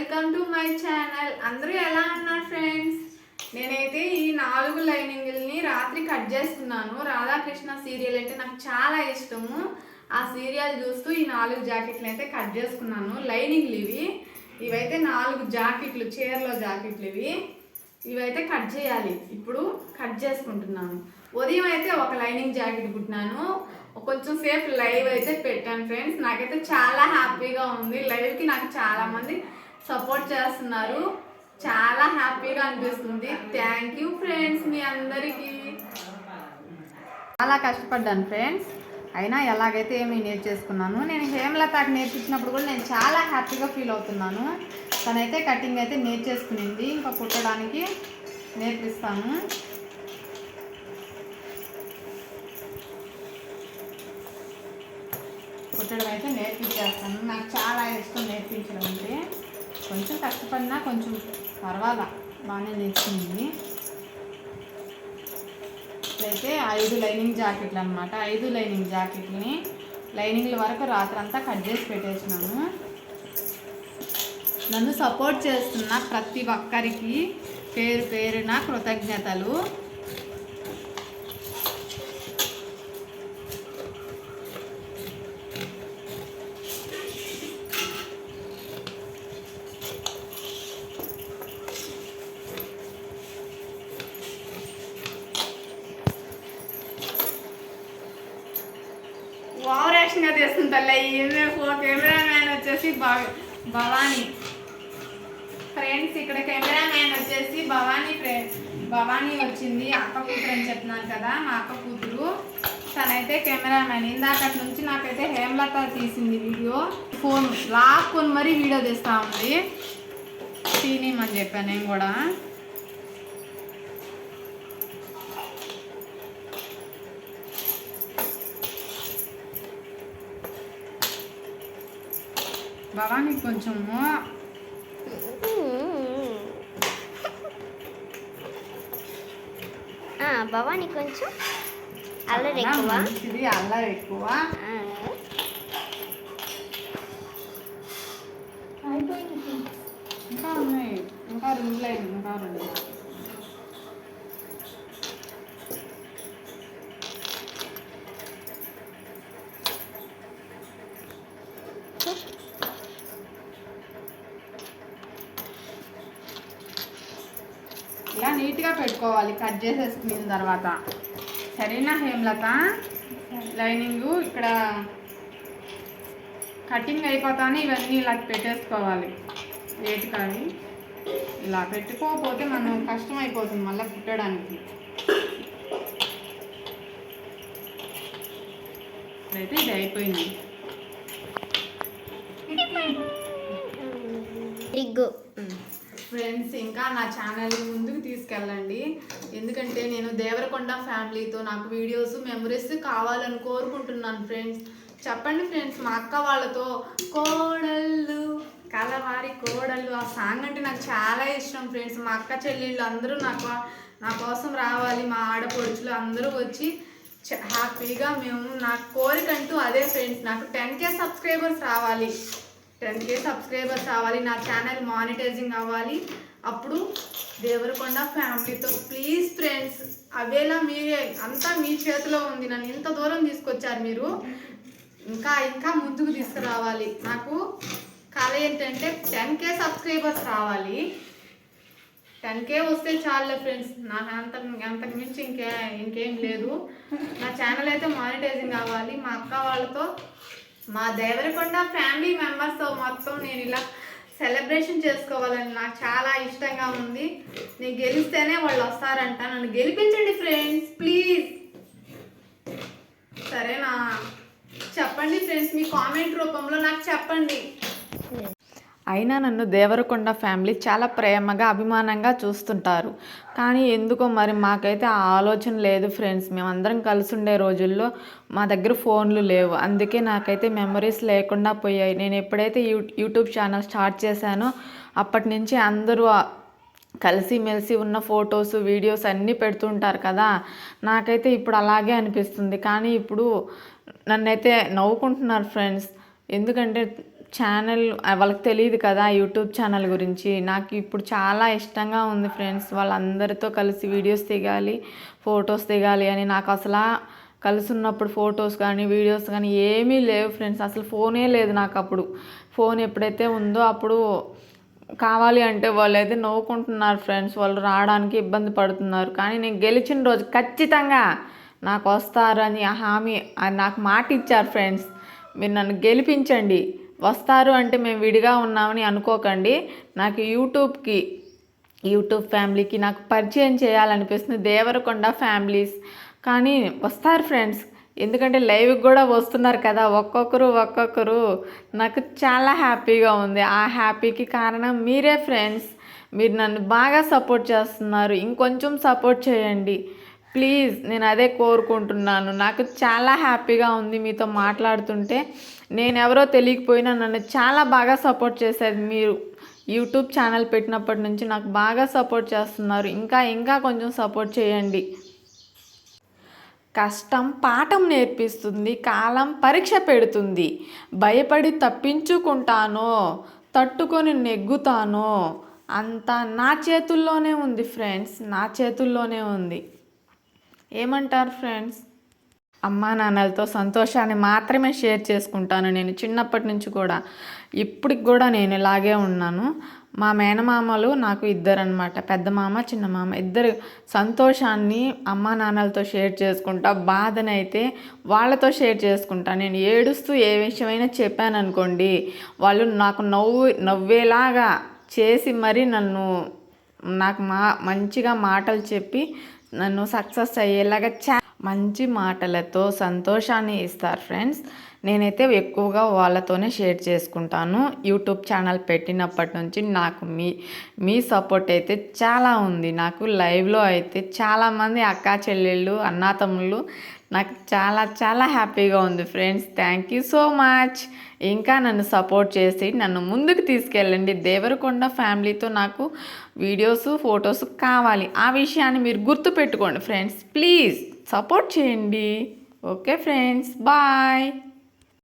Welcome to my channel అందరూ ఎలా ఉన్నారు ఫ్రెండ్స్ నేనైతే ఈ నాలుగు లైనింగ్ని రాత్రి కట్ చేస్తున్నాను రాధాకృష్ణ సీరియల్ అంటే నాకు చాలా ఇష్టము. ఆ సీరియల్ చూస్తూ ఈ నాలుగు జాకెట్లు అయితే కట్ చేసుకున్నాను. లైనింగ్లు ఇవి. ఇవైతే నాలుగు జాకెట్లు చీరలో జాకెట్లు ఇవి. ఇవైతే కట్ చేయాలి. ఇప్పుడు కట్ చేసుకుంటున్నాను. ఉదయం అయితే ఒక లైనింగ్ జాకెట్ కుట్టినాను. కొంచెం సేపు లైవ్ అయితే పెట్టాను ఫ్రెండ్స్ నాకైతే చాలా హ్యాపీగా ఉంది. లైవ్కి నాకు చాలామంది సపోర్ట్ చేస్తున్నారు. చాలా హ్యాపీగా అనిపిస్తుంది. థ్యాంక్ యూ ఫ్రెండ్స్ మీ అందరికీ. చాలా కష్టపడ్డాను ఫ్రెండ్స్ అయినా ఎలాగైతే ఏమి నేర్చేసుకున్నాను నేను హేమలతాకి నేర్పించినప్పుడు కూడా నేను చాలా హ్యాపీగా ఫీల్ అవుతున్నాను. తనైతే కటింగ్ అయితే నేర్చేసుకునింది. ఇంకా కుట్టడానికి నేర్పిస్తాను. కుట్టడం అయితే నేర్పించేస్తాను. నాకు చాలా ఇష్టం నేర్పించడం అంటే. కొంచెం కష్టపడినా కొంచెం పర్వాలా బాగానే నేర్చుకుంది ఇప్పుడైతే ఐదు లైనింగ్ జాకెట్లు అనమాట ఐదు లైనింగ్ జాకెట్ని లైనింగ్ల వరకు రాత్రంతా కట్ చేసి పెట్టేసినాను నన్ను సపోర్ట్ చేస్తున్న ప్రతి ఒక్కరికి పేరు పేరున కృతజ్ఞతలు. ఓవర్ యాక్షన్గా తీస్తుంది తల్లి. ఈమె కెమెరా మ్యాన్ వచ్చేసి భవానీ. ఫ్రెండ్స్ ఇక్కడ కెమెరా మ్యాన్ వచ్చేసి భవానీ ఫ్రెండ్ భవానీ వచ్చింది. అక్క కూతురు అని చెప్తున్నాను కదా మా అక్క కూతురు. తనైతే కెమెరా మ్యాన్ ఇందాక నుంచి నాకైతే హేమలత తీసింది వీడియో. ఫోన్ లాక్కొని మరీ వీడియో తీస్తూ ఉంది. తీనిమని చెప్పాను నేను కూడా. భవానీ కొంచెము ఆ, భవాని కొంచెం అల్లరి ఎక్కువ. అల్లరి ఎక్కువ. ఇంకా ఉన్నాయి. ఇంకా రెండు లైన్ ఇంకా రెండు. ఇలా నీట్గా పెట్టుకోవాలి. కట్ చేసేసుకున్న తర్వాత. సరేనా హేమలత? లైనింగ్ ఇక్కడ కటింగ్ అయిపోతానే ఇవన్నీ ఇలా పెట్టేసుకోవాలి. వేటి కానీ ఇలా పెట్టుకోకపోతే మనం కష్టం అయిపోతుంది మళ్ళీ కుట్టడానికి. ఇప్పుడైతే ఇది అయిపోయింది. రిగ్గు ఫ్రెండ్స్ ఇంకా నా ఛానల్ ముందుకు తీసుకెళ్ళండి. ఎందుకంటే నేను దేవరకొండ ఫ్యామిలీతో నాకు వీడియోస్ మెమరీస్ కావాలని కోరుకుంటున్నాను ఫ్రెండ్స్. చెప్పండి ఫ్రెండ్స్ మా అక్క వాళ్ళతో కోడళ్ళు కలవారి కోడళ్ళు ఆ సాంగ్ అంటే నాకు చాలా ఇష్టం ఫ్రెండ్స్. మా అక్క చెల్లెళ్ళు అందరూ నాకు నా కోసం రావాలి మా ఆడపడుచులు అందరూ వచ్చి చ- హ్యాపీగా మేము నా కోరికంటూ అదే ఫ్రెండ్స్. నాకు టెన్ కే సబ్స్క్రైబర్స్ రావాలి. టెన్ కే సబ్స్క్రైబర్స్ అవ్వాలి నా ఛానల్ మానిటైజింగ్ అవ్వాలి. అప్పుడు దేవరకొండ ఫ్యామిలీతో ప్లీజ్ ఫ్రెండ్స్ అవేలా మీరే అంతా మీ చేతిలో ఉంది నన్ను ఇంత దూరం తీసుకొచ్చారు మీరు. ఇంకా ఇంకా ముందుకు తీసుకురావాలి. నాకు కళ ఏంటంటే టెన్ కే సబ్స్క్రైబర్స్ రావాలి. టెన్ కే వస్తే చాలు ఫ్రెండ్స్ నాకు అంత అంతకు మించి ఇంకే ఇంకేం లేదు. నా ఛానల్ అయితే మానిటైజింగ్ అవ్వాలి. మా అక్క వాళ్ళతో మా దేవరకొండ ఫ్యామిలీ మెంబర్స్తో మొత్తం నేను ఇలా సెలబ్రేషన్ చేసుకోవాలని నాకు చాలా ఇష్టంగా ఉంది. నేను గెలిస్తేనే వాళ్ళు వస్తారంట. నన్ను గెలిపించండి ఫ్రెండ్స్ ప్లీజ్. సరేనా? చెప్పండి ఫ్రెండ్స్ మీ కామెంట్ రూపంలో నాకు చెప్పండి. అయినా నన్ను దేవరకొండ ఫ్యామిలీ చాలా ప్రేమగా అభిమానంగా చూస్తుంటారు. కానీ ఎందుకో మరి మాకైతే ఆ ఆలోచన లేదు ఫ్రెండ్స్. మేమందరం కలిసి ఉండే రోజుల్లో మా దగ్గర ఫోన్లు లేవు. అందుకే నాకైతే మెమరీస్ లేకుండా పోయాయి. నేను ఎప్పుడైతే యూ యూట్యూబ్ ఛానల్ స్టార్ట్ చేశానో అప్పటి నుంచి అందరూ కలిసి కలిసిమెలిసి ఉన్న ఫొటోస్ వీడియోస్ అన్నీ పెడుతుంటారు కదా. నాకైతే ఇప్పుడు అలాగే అనిపిస్తుంది. కానీ ఇప్పుడు నన్నైతే నవ్వుకుంటున్నారు ఫ్రెండ్స్. ఎందుకంటే ఛానల్ వాళ్ళకి తెలియదు కదా యూట్యూబ్ ఛానల్ గురించి. నాకు ఇప్పుడు చాలా ఇష్టంగా ఉంది ఫ్రెండ్స్ వాళ్ళందరితో కలిసి వీడియోస్ దిగాలి ఫొటోస్ దిగాలి అని. నాకు అసలు కలిసి ఉన్నప్పుడు ఫొటోస్ కానీ వీడియోస్ కానీ ఏమీ లేవు ఫ్రెండ్స్. అసలు ఫోనే లేదు నాకు అప్పుడు. ఫోన్ ఎప్పుడైతే ఉందో అప్పుడు కావాలి అంటే వాళ్ళు అయితే నవ్వుకుంటున్నారు ఫ్రెండ్స్. వాళ్ళు రావడానికి ఇబ్బంది పడుతున్నారు. కానీ నేను గెలిచిన రోజు ఖచ్చితంగా నాకు వస్తారని ఆ హామీ అది నాకు మాట ఇచ్చారు ఫ్రెండ్స్. మీరు నన్ను గెలిపించండి. వస్తారు అంటే మేము విడిగా ఉన్నామని అనుకోకండి. నాకు యూట్యూబ్కి యూట్యూబ్ ఫ్యామిలీకి నాకు పరిచయం చేయాలనిపిస్తుంది. దేవరకొండ ఫ్యామిలీస్. కానీ వస్తారు ఫ్రెండ్స్. ఎందుకంటే లైవ్కి కూడా వస్తున్నారు కదా ఒక్కొక్కరు ఒక్కొక్కరు. నాకు చాలా హ్యాపీగా ఉంది. ఆ హ్యాపీకి కారణం మీరే ఫ్రెండ్స్. మీరు నన్ను బాగా సపోర్ట్ చేస్తున్నారు. ఇంకొంచెం సపోర్ట్ చేయండి. ప్లీజ్ నేను అదే కోరుకుంటున్నాను. నాకు చాలా హ్యాపీగా ఉంది మీతో మాట్లాడుతుంటే. నేను ఎవరో తెలియకపోయినా నన్ను చాలా బాగా సపోర్ట్ చేసేది మీరు. యూట్యూబ్ ఛానల్ పెట్టినప్పటి నుంచి నాకు బాగా సపోర్ట్ చేస్తున్నారు. ఇంకా ఇంకా కొంచెం సపోర్ట్ చేయండి. కష్టం పాఠం నేర్పిస్తుంది కాలం పరీక్ష పెడుతుంది. భయపడి తప్పించుకుంటానో తట్టుకొని నెగ్గుతానో అంతా నా చేతుల్లోనే ఉంది ఫ్రెండ్స్. నా చేతుల్లోనే ఉంది. ఏమంటారు ఫ్రెండ్స్? అమ్మా నాన్నలతో సంతోషాన్ని మాత్రమే షేర్ చేసుకుంటాను నేను చిన్నప్పటి నుంచి కూడా. ఇప్పటికి కూడా నేను ఇలాగే ఉన్నాను. మా మేనమామలు నాకు ఇద్దరు అనమాట పెద్ద మామ చిన్న మామ ఇద్దరు సంతోషాన్ని అమ్మా నాన్నలతో షేర్ చేసుకుంటా బాధనైతే వాళ్ళతో షేర్ చేసుకుంటా. నేను ఏడుస్తూ ఏ విషయమైనా చెప్పాను అనుకోండి వాళ్ళు నాకు నవ్వు నవ్వేలాగా చేసి మరీ నన్ను నాకు మా మంచిగా మాటలు చెప్పి నన్ను సక్సెస్ అయ్యేలాగా చా మంచి మాటలతో సంతోషాన్ని ఇస్తారు ఫ్రెండ్స్. నేనైతే ఎక్కువగా వాళ్ళతోనే షేర్ చేసుకుంటాను. యూట్యూబ్ ఛానల్ పెట్టినప్పటి నుంచి నాకు మీ మీ సపోర్ట్ అయితే చాలా ఉంది. నాకు లైవ్లో అయితే చాలామంది అక్కా చెల్లెళ్ళు అన్నాతమ్ముళ్ళు నాకు చాలా చాలా హ్యాపీగా ఉంది friends. Thank you so much ఇంకా నన్ను సపోర్ట్ చేసి నన్ను ముందుకు తీసుకెళ్ళండి. దేవరకొండ ఫ్యామిలీతో నాకు వీడియోస్ ఫొటోస్ కావాలి. ఆ విషయాన్ని మీరు గుర్తుపెట్టుకోండి ఫ్రెండ్స్. ప్లీజ్ సపోర్ట్ చేయండి. Okay friends bye